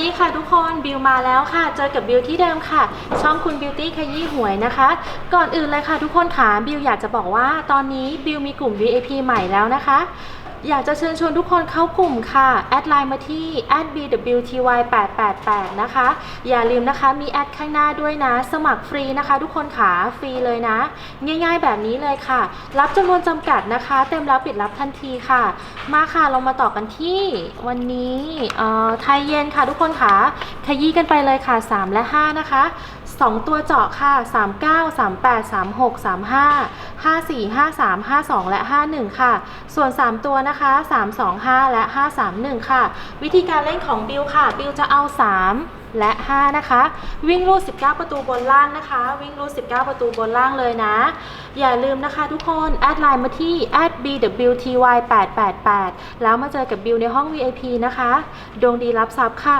ดีค่ะทุกคนบิวมาแล้วค่ะ เจอกับบิวที่เดิมค่ะ ช่องคุณบิวตี้ขยี้หวยนะคะ ก่อนอื่นเลยค่ะทุกคนค่ะบิวอยากจะบอกว่าตอนนี้บิวมีกลุ่ม VIP ใหม่แล้วนะคะ อยากจะเชิญชวนทุกคนเข้ากลุ่มค่ะ แอดไลน์มาที่ @bwty888 นะคะ อย่าลืมนะคะมีแอดข้างหน้าด้วยนะ สมัครฟรีนะคะ ทุกคนค่ะฟรีเลยนะ ง่ายๆแบบนี้เลยค่ะ รับจำนวนจำกัดนะคะ เต็มแล้วปิดรับทันทีค่ะ มาค่ะเรามาต่อกันที่วันนี้ไทยเย็นค่ะทุกคนค่ะขยี้กันไปเลยค่ะ 3 และ 5 นะคะ 2 ตัวเจาะค่ะ 39 38 36 35 54 53 52 และ 51 ค่ะ ส่วน 3 ตัวนะคะ 325 และ 531 ค่ะ วิธีการเล่นของบิลค่ะ บิลจะเอา 3และ 5 นะคะ วิ่งรูด 19 ประตูบนล่างนะคะ วิ่งรูด 19 ประตูบนล่างเลยนะ อย่าลืมนะคะทุกคน แอดไลน์มาที่ @bwty888 แล้วมาเจอกับบิลในห้อง VIP นะคะ ดวงดีรับทรัพย์ค่ะ